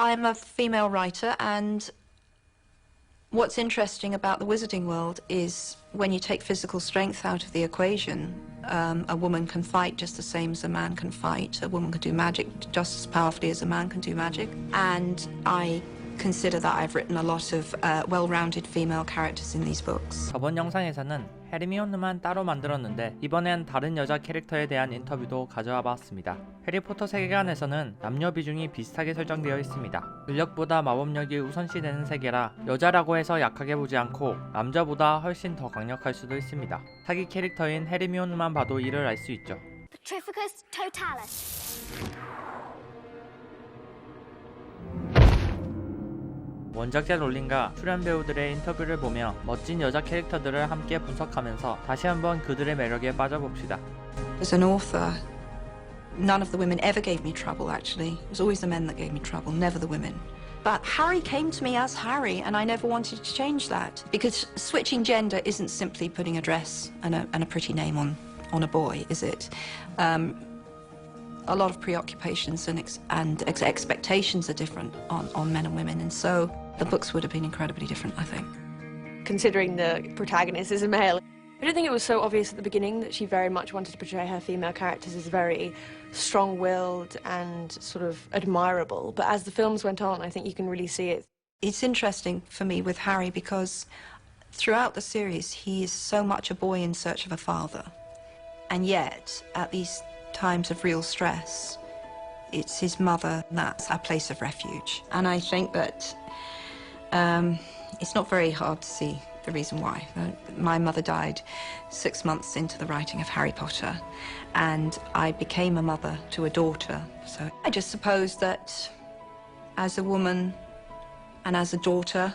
I'm a female writer, and what's interesting about the wizarding world is when you take physical strength out of the equation, um, a woman can fight just the same as a man can fight. A woman can do magic just as powerfully as a man can do magic. And I consider that I've written a lot of uh, well-rounded female characters in these books. 저번 영상에서는 헤르미온느만 따로 만들었는데 이번엔 다른 여자 캐릭터에 대한 인터뷰도 가져와 봤습니다. 해리포터 세계관에서는 남녀 비중이 비슷하게 설정되어 있습니다. 근력보다 마법력이 우선시되는 세계라 여자라고 해서 약하게 보지 않고 남자보다 훨씬 더 강력할 수도 있습니다. 사기 캐릭터인 헤르미온느만 봐도 이를 알 수 있죠. 원작자 롤링과 출연 배우들의 인터뷰를 보며 멋진 여자 캐릭터들을 함께 분석하면서 다시 한번 그들의 매력에 빠져봅시다. As an author, none of the women ever gave me trouble, actually. It was always the men that gave me trouble, never the women. But Harry came to me as Harry, and I never wanted to change that. Because switching gender isn't simply putting a dress and a, and a pretty name on, on a boy, is it? Um, a lot of preoccupations and, ex- and ex- expectations are different on, on men and women, and so the books would have been incredibly different, I think. considering the protagonist is a male. I don't think it was so obvious at the beginning that she very much wanted to portray her female characters as very strong willed and sort of admirable. But as the films went on, I think you can really see it. It's interesting for me with Harry because throughout the series, he is so much a boy in search of a father. And yet, at these times of real stress, it's his mother that's a place of refuge. And I think that um, it's not very hard to see the reason why. My mother died six months into the writing of Harry Potter, and I became a mother to a daughter. So I just suppose that as a woman and as a daughter,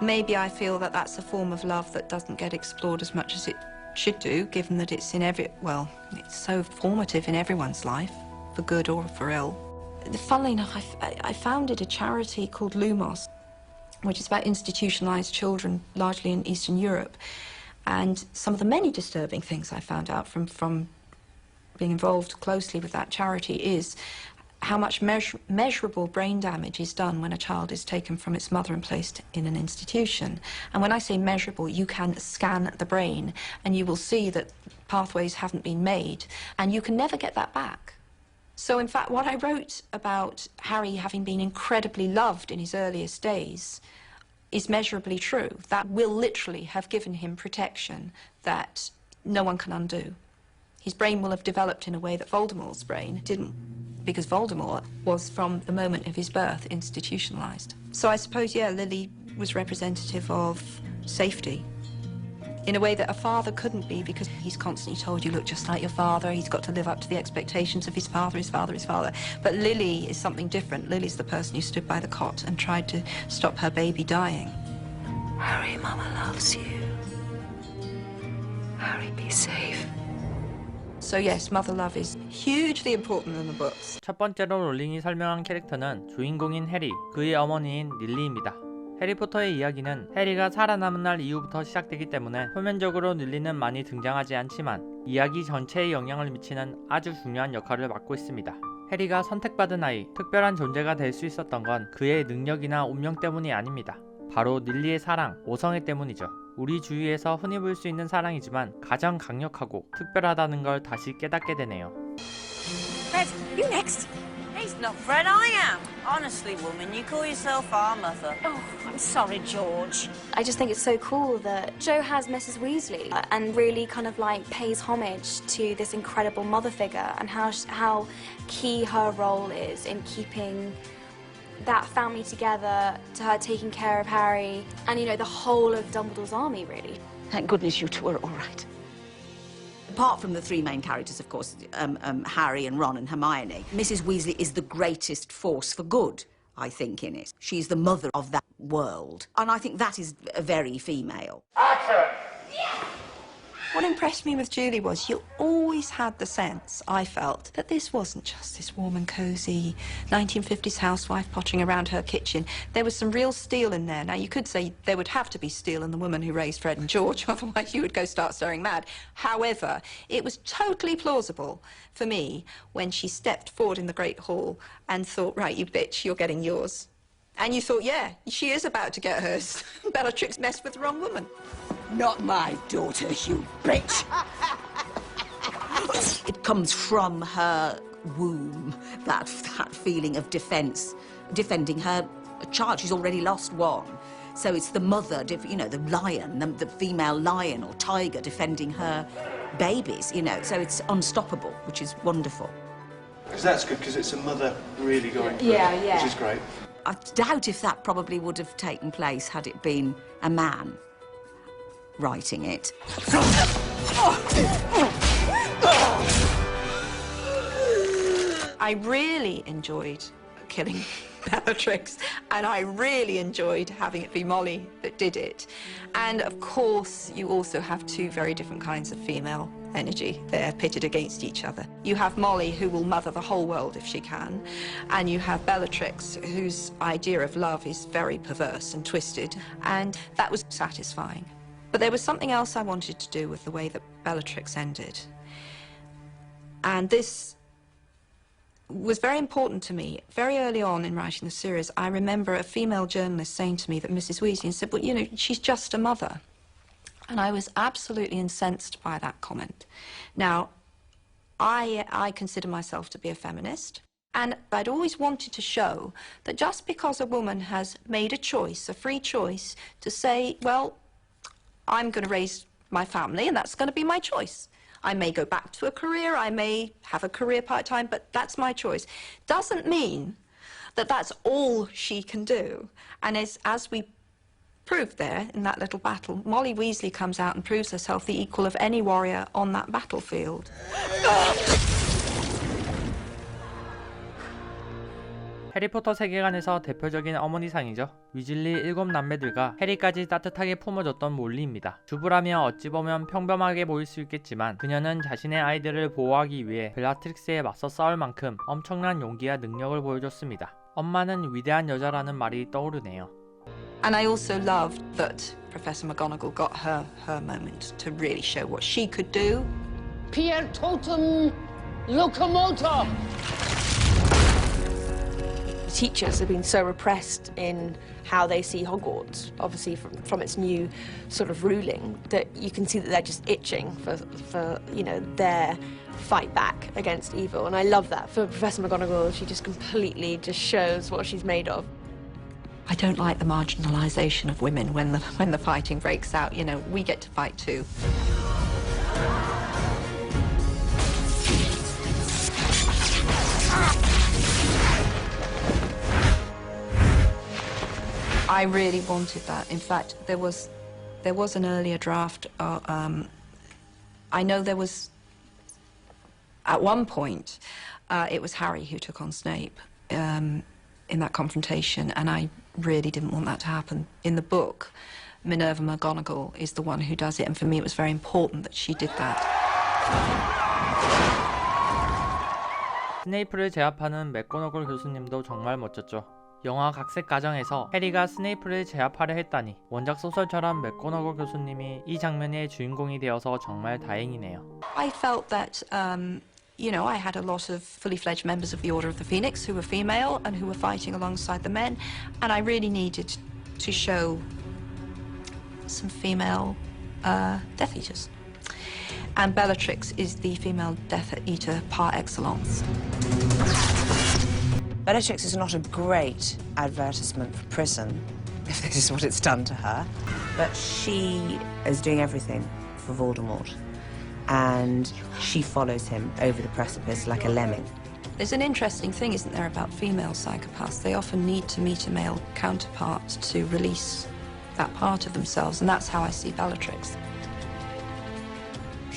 maybe I feel that that's a form of love that doesn't get explored as much as it should do, given that it's in every, well, it's so formative in everyone's life, for good or for ill. Funnily enough, I founded a charity called Lumos, which is about institutionalized children, largely in Eastern Europe. And some of the many disturbing things I found out from, from being involved closely with that charity is how much measurable brain damage is done when a child is taken from its mother and placed in an institution. And when I say measurable, you can scan the brain and you will see that pathways haven't been made, and you can never get that back. So, in fact, what I wrote about Harry having been incredibly loved in his earliest days is measurably true. That will literally have given him protection that no one can undo. His brain will have developed in a way that Voldemort's brain didn't, because Voldemort was from the moment of his birth institutionalized. So I suppose, yeah, Lily was representative of safety in a way that a father couldn't be because he's constantly told you look just like your father he's got to live up to the expectations of his father his father his father but lily is something different lily's the person who stood by the cot and tried to stop her baby dying harry mama loves you harry be safe so yes mother love is hugely important in the books 첫 번째로 롤링이 설명한 캐릭터는 주인공인 해리, 그의 어머니인 릴리입니다. 해리포터의 이야기는 해리가 살아남은 날 이후부터 시작되기 때문에 표면적으로 릴리는 많이 등장하지 않지만 이야기 전체에 영향을 미치는 아주 중요한 역할을 맡고 있습니다. 해리가 선택받은 아이, 특별한 존재가 될 수 있었던 건 그의 능력이나 운명 때문이 아닙니다. 바로 릴리의 사랑, 오성애 때문이죠. 우리 주위에서 흔히 볼 수 있는 사랑이지만 가장 강력하고 특별하다는 걸 다시 깨닫게 되네요. Fred, not Fred, I am. Honestly, woman, you call yourself our mother. Oh, I'm sorry, George. I just think it's so cool that Joe has Mrs. Weasley and really kind of like pays homage to this incredible mother figure and how how key her role is in keeping that family together, to her taking care of Harry and you know the whole of Dumbledore's army really. Thank goodness you two are all right. Apart from the three main characters, of course, um, um, Harry and Ron and Hermione, Mrs. Weasley is the greatest force for good, I think, in it. She's the mother of that world. And I think that is very female. What impressed me with Julie was you always had the sense, I felt, that this wasn't just this warm and cosy 1950s housewife pottering around her kitchen. There was some real steel in there. Now, you could say there would have to be steel in the woman who raised Fred and George, otherwise you would go start staring mad. However, it was totally plausible for me when she stepped forward in the Great Hall and thought, right, you bitch, you're getting yours. And you thought, yeah, she is about to get hers. Bellatrix messed with the wrong woman. Not my daughter, you bitch. it comes from her womb, that, that feeling of defence, defending her child. She's already lost one. So it's the mother, you know, the lion, the, the female lion or tiger defending her babies, you know. So it's unstoppable, which is wonderful. Because that's good, because it's a mother really going for Yeah, it, yeah. which is great. I doubt if that probably would have taken place had it been a man writing it. I really enjoyed killing Bellatrix, and I really enjoyed having it be Molly that did it. And of course, you also have two very different kinds of female energy. They're pitted against each other. You have Molly, who will mother the whole world if she can, and you have Bellatrix, whose idea of love is very perverse and twisted, and that was satisfying. But there was something else I wanted to do with the way that Bellatrix ended. And this was very important to me. Very early on in writing the series, I remember a female journalist saying to me that Mrs. Weasley said, well, you know, she's just a mother. And I was absolutely incensed by that comment. Now, I, I consider myself to be a feminist. And I'd always wanted to show that just because a woman has made a choice, a free choice, to say, well, I'm going to raise my family and that's going to be my choice. I may go back to a career, I may have a career part time, but that's my choice. Doesn't mean that that's all she can do. And as, as we proved there in that little battle, Molly Weasley comes out and proves herself the equal of any warrior on that battlefield. 해리포터 세계관에서 대표적인 어머니상이죠. 위즐리 일곱 남매들과 해리까지 따뜻하게 품어줬던 몰리입니다. 주부라며 어찌 보면 평범하게 보일 수 있겠지만 그녀는 자신의 아이들을 보호하기 위해 벨라트릭스에 맞서 싸울 만큼 엄청난 용기와 능력을 보여줬습니다. 엄마는 위대한 여자라는 말이 떠오르네요. And I also loved that Professor McGonagall got her her moment to really show what she could do. Pierre Totem Locomotor. Teachers have been so repressed in how they see Hogwarts, obviously from, from its new sort of ruling, that you can see that they're just itching for, for you know, their fight back against evil. And I love that. For Professor McGonagall, she just completely just shows what she's made of. I don't like the marginalisation of women when the when the fighting breaks out. You know, we get to fight too. I really wanted that. In fact, there was there was an earlier draft. Uh, um, I know there was at one point uh, it was Harry who took on Snape um, in that confrontation, and I really didn't want that to happen. In the book, Minerva McGonagall is the one who does it, and for me, it was very important that she did that. 스네이프를 제압하는 맥고너골 교수님도 정말 멋졌죠. 영화 각색 가정에서 해리가 스네이프를 제압하려 했다니 원작 소설처럼 맥고너골 교수님이 이 장면의 주인공이 되어서 정말 다행이네요. I felt that, um, you know, I had a lot of fully fledged members of the Order of the Phoenix who were female and who were fighting alongside the men, and I really needed to show some female uh, Death Eaters. And Bellatrix is the female Death Eater par excellence. Bellatrix is not a great advertisement for prison, if this is what it's done to her. But she is doing everything for Voldemort. And she follows him over the precipice like a lemming. There's an interesting thing, isn't there, about female psychopaths? They often need to meet a male counterpart to release that part of themselves, and that's how I see Bellatrix.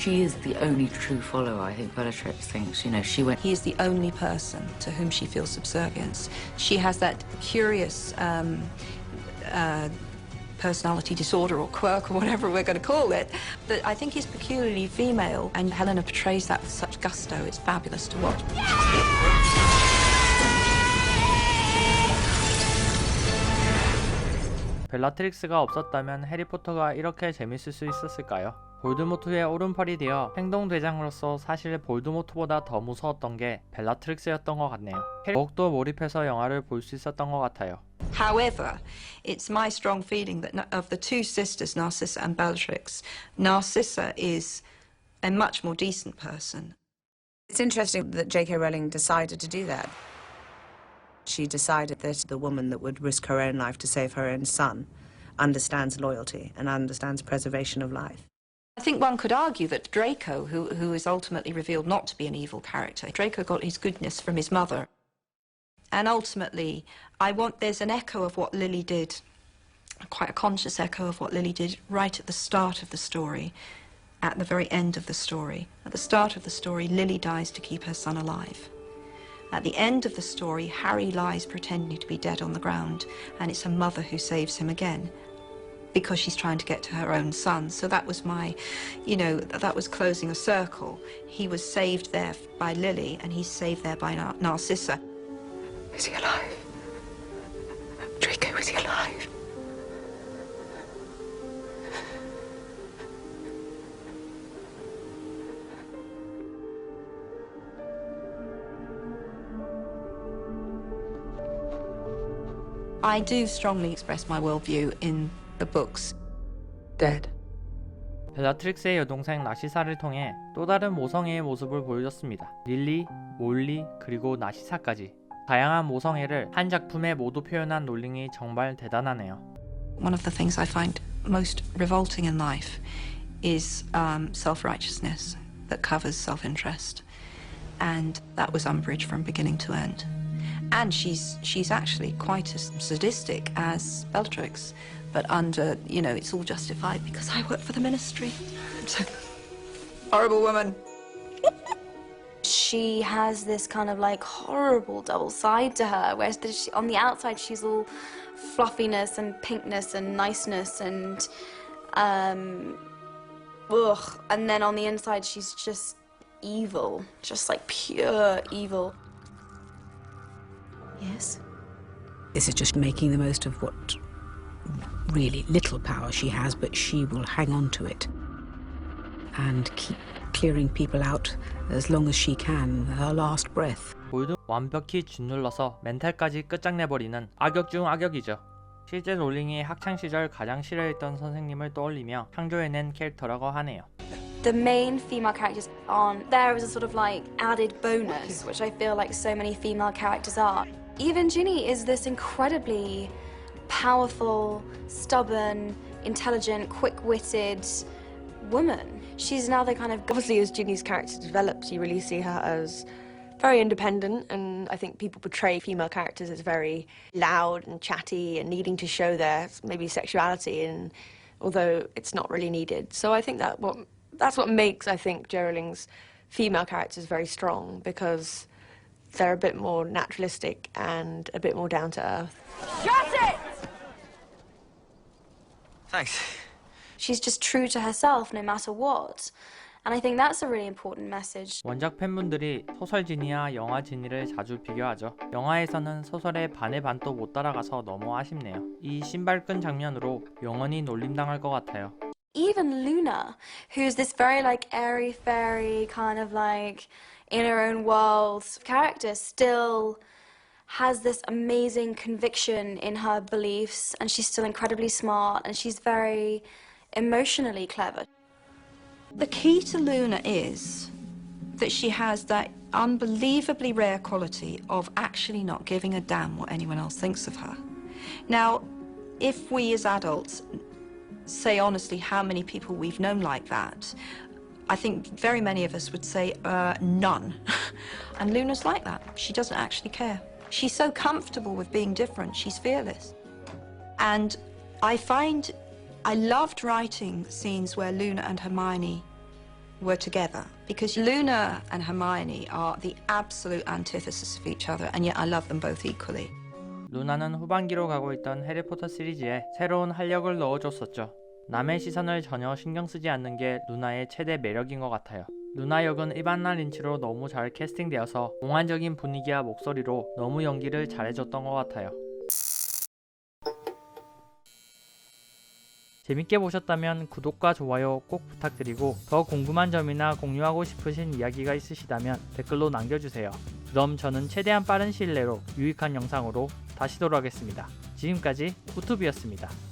She is the only true follower, I think Bellatrix thinks. You know, she went. He is the only person to whom she feels subservience. She has that curious um, uh, personality disorder or quirk or whatever we're going to call it, that I think is peculiarly female, and Helena portrays that with such gusto. It's fabulous to watch. 벨라트릭스가 없었다면 해리포터가 이렇게 재밌을 수 있었을까요? 볼드모트의 오른팔이 되어 행동대장으로서 사실 볼드모트보다 더 무서웠던 게 벨라트릭스였던 것 같네요. 더욱더 몰입해서 영화를 볼 수 있었던 것 같아요. However, it's my strong feeling that of the two sisters, Narcissa and Bellatrix, Narcissa is a much more decent person. It's interesting that J.K. Rowling decided to do that. She decided that the woman that would risk her own life to save her own son understands loyalty and understands preservation of life. I think one could argue that Draco, who, who is ultimately revealed not to be an evil character, Draco got his goodness from his mother. And ultimately, I want, there's an echo of what Lily did, quite a conscious echo of what Lily did right at the start of the story, at the very end of the story. At the start of the story, Lily dies to keep her son alive. At the end of the story, Harry lies pretending to be dead on the ground, and it's her mother who saves him again because she's trying to get to her own son. So that was my, you know, that was closing a circle. He was saved there by Lily, and he's saved there by Nar- Narcissa. Is he alive? Draco, is he alive? I do strongly express my worldview in the books. Dead. 벨라트릭스의 여동생 나시사를 통해 또 다른 모성애의 모습을 보여줬습니다. 릴리, 몰리, 그리고 나시사까지 다양한 모성애를 한 작품에 모두 표현한 롤링이 정말 대단하네요. One of the things I find most revolting in life is um, self-righteousness that covers self-interest, and that was Umbridge from beginning to end. And she's she's actually quite as sadistic as Bellatrix, but under you know it's all justified because I work for the ministry. So horrible woman. she has this kind of like horrible double side to her, whereas the, she, on the outside she's all fluffiness and pinkness and niceness and um, ugh, and then on the inside she's just evil, just like pure evil. Yes. This is just making the most of what really little power she has, but she will hang on to it and keep clearing people out as long as she can, her last breath. 볼드 완벽히 짓눌러서 멘탈까지 끝장내버리는 악역 중 악역이죠. 실제 롤링이 학창 시절 가장 싫어했던 선생님을 떠올리며 창조해낸 캐릭터라고 하네요. the main female characters aren't there as a sort of like added bonus, which I feel like so many female characters are. Even Ginny is this incredibly powerful, stubborn, intelligent, quick-witted woman. She's now the kind of Obviously, as Ginny's character develops, you really see her as very independent, and I think people portray female characters as very loud and chatty and needing to show their maybe sexuality, and although it's not really needed. So I think that what that's what makes I think Geralding's female characters very strong because they're a bit more naturalistic and a bit more down to earth. Shut it! Thanks. she's just true to herself no matter what. And I think that's a really important message. 원작 팬분들이 소설 진이와 영화 진이를 자주 비교하죠. 영화에서는 소설의 반의 반도 못 따라가서 너무 아쉽네요. 이 신발끈 장면으로 영원히 놀림당할 것 같아요. Even Luna, who's this very like airy fairy kind of like in her own world character, still has this amazing conviction in her beliefs, and she's still incredibly smart, and she's very emotionally clever. The key to Luna is that she has that unbelievably rare quality of actually not giving a damn what anyone else thinks of her. Now, if we as adults say honestly how many people we've known like that, I think very many of us would say uh, none. and Luna's like that. She doesn't actually care. She's so comfortable with being different. She's fearless. And I find I loved writing scenes where Luna and Hermione were together because Luna and Hermione are the absolute antithesis of each other, and yet I love them both equally. 루나는 후반기로 가고 있던 해리포터 시리즈에 새로운 활력을 넣어줬었죠. 남의 시선을 전혀 신경 쓰지 않는 게 루나의 최대 매력인 것 같아요. 루나 역은 이반나 린치로 너무 잘 캐스팅되어서 몽환적인 분위기와 목소리로 너무 연기를 잘해줬던 것 같아요. 재밌게 보셨다면 구독과 좋아요 꼭 부탁드리고 더 궁금한 점이나 공유하고 싶으신 이야기가 있으시다면 댓글로 남겨주세요. 그럼 저는 최대한 빠른 시일 내로 유익한 영상으로 다시 돌아오겠습니다. 지금까지 우투비였습니다.